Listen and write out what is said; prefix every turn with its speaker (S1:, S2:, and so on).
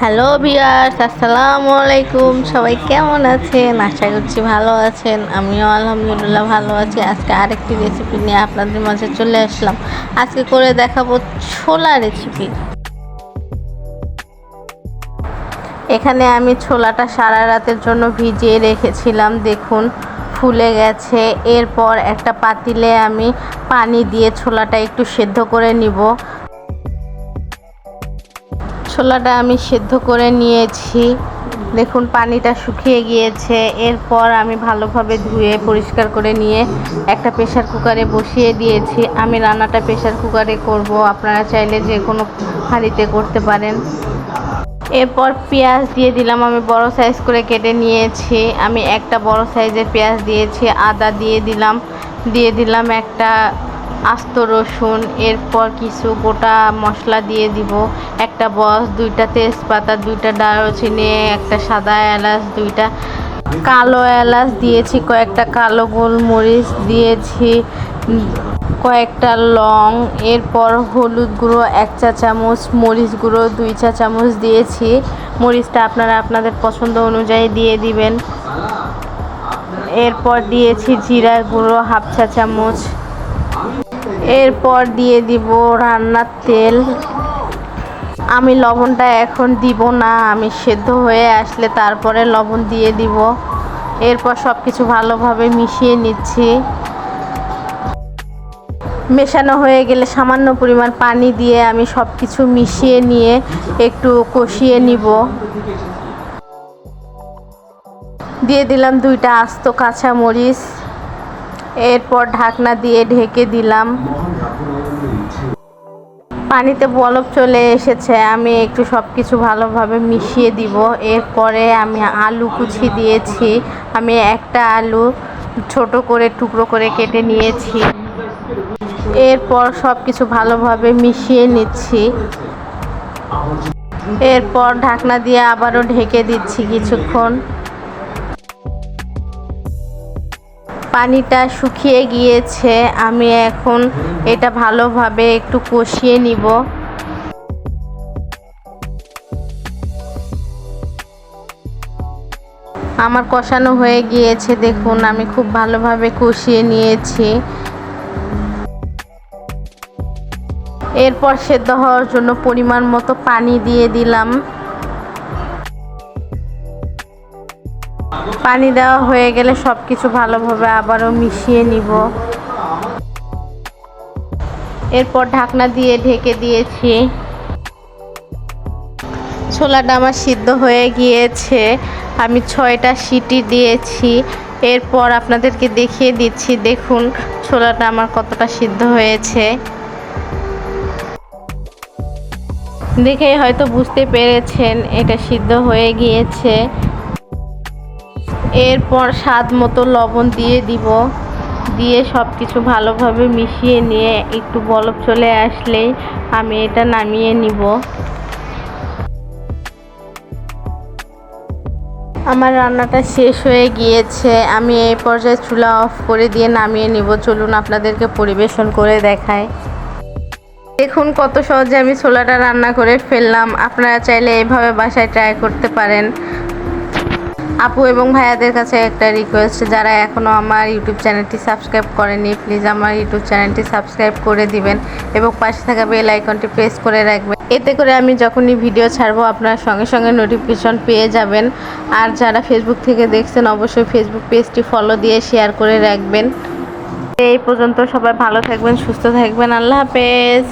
S1: Hello বিয়ার্স আসসালামু আলাইকুম। সবাই কেমন আছেন? আশা করছি ভালো আছেন। আমিও আলহামদুলিল্লাহ ভালো আছি। আজকে আরেকটি রেসিপি নিয়ে আপনাদের মাঝে চলে আসলাম। আজকে করে দেখাবো ছোলা রেসিপি এখানে আমি ছোলাটা সারা রাতের জন্য ভিজিয়ে রেখেছিলাম। দেখুন, ফুলে গেছে। এরপর একটা পাতিলে আমি পানি দিয়ে ছোলাটা একটু সেদ্ধ করে নিব। ছোলাটা আমি সেদ্ধ করে নিয়েছি। দেখুন, পানিটা শুকিয়ে গিয়েছে। এরপর আমি ভালোভাবে ধুয়ে পরিষ্কার করে নিয়ে একটা প্রেশার কুকারে বসিয়ে দিয়েছি। আমি রান্নাটা প্রেশার কুকারে করব। আপনারা চাইলে যে কোনো হাঁড়িতে করতে পারেন। এরপর পেঁয়াজ দিয়ে দিলাম। আমি বড় সাইজ করে কেটে নিয়েছি। আমি একটা বড় সাইজের পেঁয়াজ দিয়েছি। আদা দিয়ে দিলাম। দিয়ে দিলাম একটা আস্ত রসুন, এরপর কিছু গোটা মশলা দিয়ে দিব। একটা বস, দুইটা তেজপাতা, দুইটা দারুচিনি, একটা সাদা এলাচ, দুইটা কালো এলাচ দিয়েছি, কয়েকটা কালো গোলমরিচ দিয়েছি, কয়েকটা লং, এরপর হলুদ গুঁড়ো, এক চা চামচ, মরিচ গুঁড়ো, দুই চা চামচ দিয়েছি। মরিচটা আপনারা আপনাদের পছন্দ অনুযায়ী দিয়ে দিবেন। এরপর দিয়েছি জিরার গুঁড়ো, হাফ চা চামচ। এরপর দিয়ে দিব রান্নার তেল। আমি লবণটা এখন দিব না, আমি সেদ্ধ হয়ে আসলে তারপরে লবণ দিয়ে দিব। এরপর সব কিছু ভালোভাবে মিশিয়ে নিচ্ছি। মেশানো হয়ে গেলে সামান্য পরিমাণ পানি দিয়ে আমি সব কিছু মিশিয়ে নিয়ে একটু কষিয়ে নিব। দিয়ে দিলাম দুইটা আস্ত কাঁচা মরিচ এরপর ঢাকনা দিয়ে ঢেকে দিলাম। পানিতে বলক চলে এসেছে। আমি একটু সব কিছু ভালোভাবে মিশিয়ে দিব। এরপরে আমি আলু কুচি দিয়েছি। আমি একটা আলু ছোট করে, টুকরো করে কেটে নিয়েছি। এরপর সব কিছু ভালোভাবে মিশিয়ে নিচ্ছি। এরপর ঢাকনা দিয়ে আবারও ঢেকে দিচ্ছি কিছুক্ষণ। পানিটা শুকিয়ে গিয়েছে, আমি এখন এটা ভালোভাবে একটু কষিয়ে নিব। আমার কষানো হয়ে গিয়েছে, দেখুন, আমি খুব ভালোভাবে কষিয়ে নিয়েছি। এরপর সেদ্ধ হওয়ার জন্য পরিমাণ মতো পানি দিয়ে দিলাম। পানি দেওয়া হয়ে গেলে সব কিছু ভালোভাবে আবারও মিশিয়ে নিব। এরপর ঢাকনা দিয়ে ঢেকে দিয়েছি। ছোলাটা আমার সিদ্ধ হয়ে গিয়েছে। আমি ছয়টা সিটি দিয়েছি। এরপর আপনাদেরকে দেখিয়ে দিচ্ছি, দেখুন ছোলাটা আমার কতটা সিদ্ধ হয়েছে। দেখে হয়তো বুঝতে পেরেছেন, এটা সিদ্ধ হয়ে গিয়েছে। এরপর স্বাদ মতো লবণ দিয়ে দিব। দিয়ে সব কিছু ভালোভাবে মিশিয়ে নিয়ে একটু বলক চলে আসলেই আমি এটা নামিয়ে নিব। আমার রান্নাটা শেষ হয়ে গিয়েছে। আমি এই পর্যায়ে চুলা অফ করে দিয়ে নামিয়ে নিব। চলুন আপনাদেরকে পরিবেশন করে দেখায় দেখুন কত সহজে আমি ছোলাটা রান্না করে ফেললাম। আপনারা চাইলে এইভাবে বাসায় ট্রাই করতে পারেন। আপু এবং ভাইয়াদের কাছে একটা রিকোয়েস্ট যারা এখনও আমার ইউটিউব চ্যানেলটি সাবস্ক্রাইব করেনি প্লিজ আমার ইউটিউব চ্যানেলটি সাবস্ক্রাইব করে দিবেন এবং পাশে থাকা বেল আইকনটি প্রেস করে রাখবেন। এতে করে আমি যখনই ভিডিও ছাড়বো, আপনার সঙ্গে সঙ্গে নোটিফিকেশন পেয়ে যাবেন। আর যারা ফেসবুক থেকে দেখছেন, অবশ্যই ফেসবুক পেজটি ফলো দিয়ে শেয়ার করে রাখবেন। এই পর্যন্ত সবাই ভালো থাকবেন, সুস্থ থাকবেন। আল্লাহ হাফেজ।